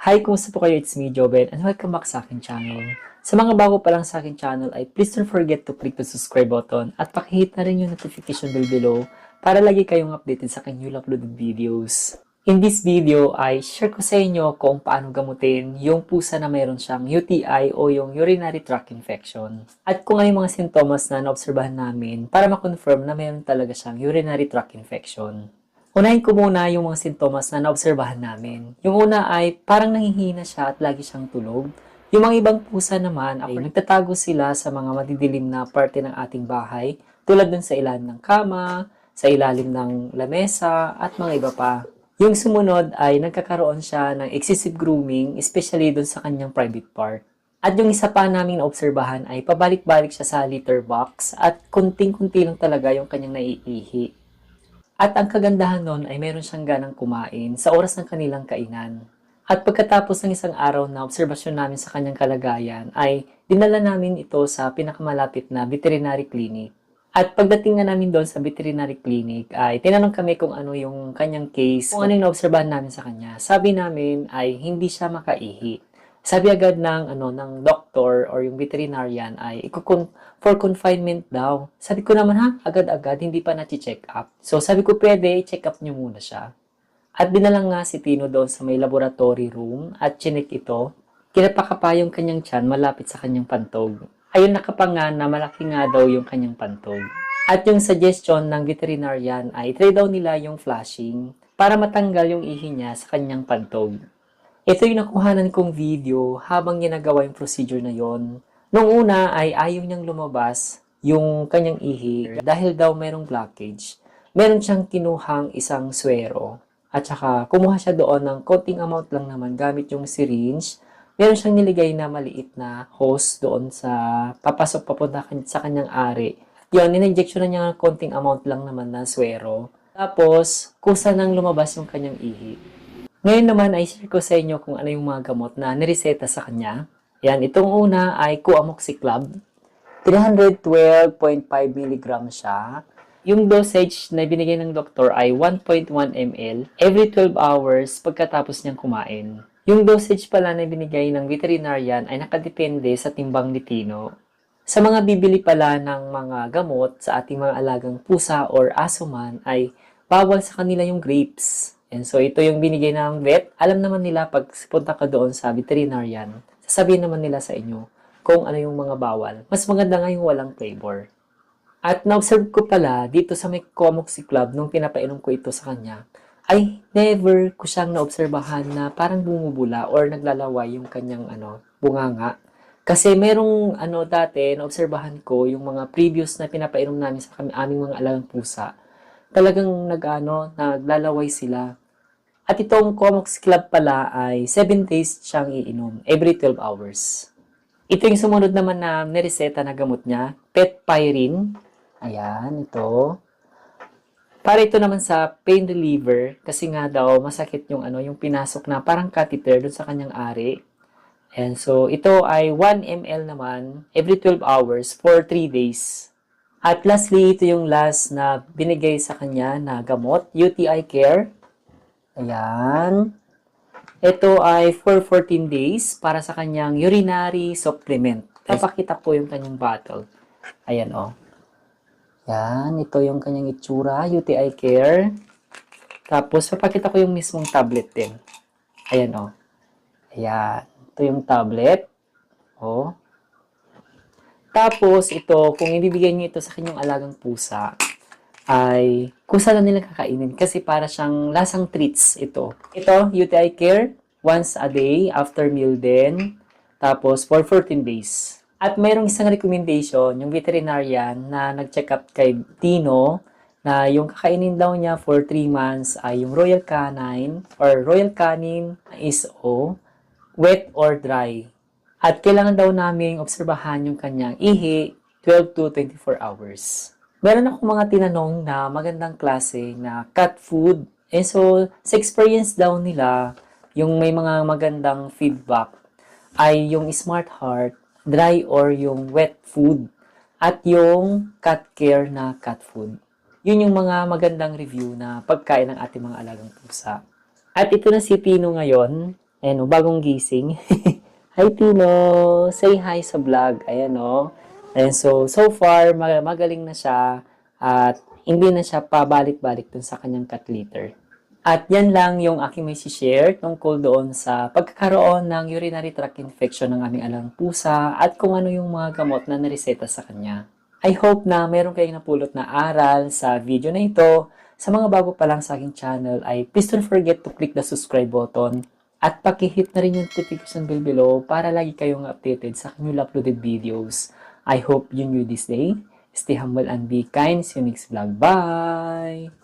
Hi, kumusta po kayo? It's me, Joben, and welcome back sa aking channel. Sa mga bago pa lang sa aking channel ay please don't forget to click the subscribe button at pakihit na rin yung notification bell below para lagi kayong updated sa aking new uploaded videos. In this video ay share ko sa inyo kung paano gamutin yung pusa na mayroon siyang UTI o yung urinary tract infection. At kung ano mga sintomas na naobserbahan namin para ma-confirm na mayroon talaga siyang urinary tract infection. Unahin ko muna yung mga sintomas na naobserbahan namin. Yung una ay parang nanghihina siya at lagi siyang tulog. Yung mga ibang pusa naman ay nagtatago sila sa mga madidilim na parte ng ating bahay tulad dun sa ilalim ng kama, sa ilalim ng lamesa at mga iba pa. Yung sumunod ay nagkakaroon siya ng excessive grooming, especially dun sa kanyang private part. At yung isa pa namin naobserbahan ay pabalik-balik siya sa litter box at kunting-kunti lang talaga yung kanyang naiihi. At ang kagandahan nun ay meron siyang ganang kumain sa oras ng kanilang kainan. At pagkatapos ng isang araw na obserbasyon namin sa kanyang kalagayan ay dinala namin ito sa pinakamalapit na veterinary clinic. At pagdating nga namin doon sa veterinary clinic ay tinanong kami kung ano yung kanyang case, kung ano yung naobserbahan namin sa kanya. Sabi namin ay hindi siya makaihi. Sabi agad ng ano ng doctor or yung veterinarian ay ikukun for confinement daw. Sabi ko naman ha, agad-agad hindi pa na-check up. So sabi ko pwede check up niyo muna siya. At dinalang nga si Tino doon sa may laboratory room at chinik ito. Kinapakapa yung kanyang tiyan malapit sa kanyang pantog. Ayun nakapanga na malaki nga daw yung kanyang pantog. At yung suggestion ng veterinarian ay try daw nila yung flashing para matanggal yung ihi niya sa kanyang pantog. Ito yung nakuhanan kong video habang ginagawa yung procedure na yon. Nung una ay ayaw niyang lumabas yung kanyang ihi dahil daw merong blockage. Meron siyang kinuhang isang swero at saka kumuha siya doon ng konting amount lang naman gamit yung syringe. Meron siyang niligay na maliit na hose doon sa papasok papunta sa kanyang ari. Yun, in-injection na niya ng konting amount lang naman na swero. Tapos, kusa nang lumabas yung kanyang ihi. Ngayon naman ay share ko sa inyo kung ano yung mga gamot na nireseta sa kanya. Yan, itong una ay Coamoxiclab. 312.5 mg siya. Yung dosage na binigay ng doktor ay 1.1 ml every 12 hours pagkatapos niyang kumain. Yung dosage pala na binigay ng veterinarian ay nakadepende sa timbang ni Tino. Sa mga bibili pala ng mga gamot sa ating mga alagang pusa or aso man ay bawal sa kanila yung grapes. And so ito yung binigay ng vet. Alam naman nila pag punta ka doon sa veterinarian, sasabihin naman nila sa inyo kung ano yung mga bawal. Mas maganda nga yung walang flavor. At na-observe ko pala dito sa may Comoxy Club nung pinapainom ko ito sa kanya, ay never ko siyang naobserbahan na parang bumubula or naglalaway yung kanyang ano, bunganga. Kasi merong ano dati, naobserbahan ko yung mga previous na pinapainom namin sa kami, aming mga alagang pusa. Talagang nag-ano, naglalaway sila. At itong Comox Club pala ay 7 days siyang iinom, every 12 hours. Ito yung sumunod naman na nireseta na gamot niya, Petpyrin. Ayan, ito. Para ito naman sa pain reliever kasi nga daw masakit yung ano yung pinasok na parang catheter dun sa kanyang ari. And so ito ay 1 ml naman every 12 hours for 3 days. At lastly, ito yung last na binigay sa kanya na gamot, UTI Care. Ayan. Ito ay for 14 days para sa kanyang urinary supplement. Papakita ko yung kanyang bottle. Ayan o. Oh. Yan, ito yung kanyang itsura, UTI Care. Tapos, papakita ko yung mismong tablet din. Ayan o. Ayan. Ito yung tablet. O. Tapos, ito, kung ibibigay niyo ito sa kanyang alagang pusa, ay kusa lang nila kakainin kasi para siyang lasang treats ito. Ito, UTI Care, once a day after meal din. Tapos, for 14 days. At mayroong isang recommendation, yung veterinarian na nag-check up kay Tino, na yung kakainin daw niya for 3 months ay yung Royal Canine or Royal Canin ISO, wet or dry. At kailangan daw namin obserbahan yung kanyang ihi 12 to 24 hours. Meron ako mga tinanong na magandang klase na cat food. And so, sa experience daw nila, yung may mga magandang feedback ay yung Smart Heart, dry or yung wet food, at yung cat care na cat food. Yun yung mga magandang review na pagkain ng ating mga alagang pusa. At ito na si Tino ngayon. Ayan o, bagong gising. hi Tino! Say hi sa vlog. Ayan o. Ayan, so, so far, mag- magaling na siya at hindi na siya pabalik-balik dun sa kanyang cat litter. At yan lang yung aking may share tungkol doon sa pagkakaroon ng urinary tract infection ng aming alang pusa at kung ano yung mga gamot na nareseta sa kanya. I hope na meron kayong napulot na aral sa video na ito. Sa mga bago pa lang sa aking channel ay please don't forget to click the subscribe button at pakihit na rin yung notification bell below para lagi kayong updated sa newly uploaded videos. I hope you knew this day. Stay humble and be kind. See you next vlog. Bye!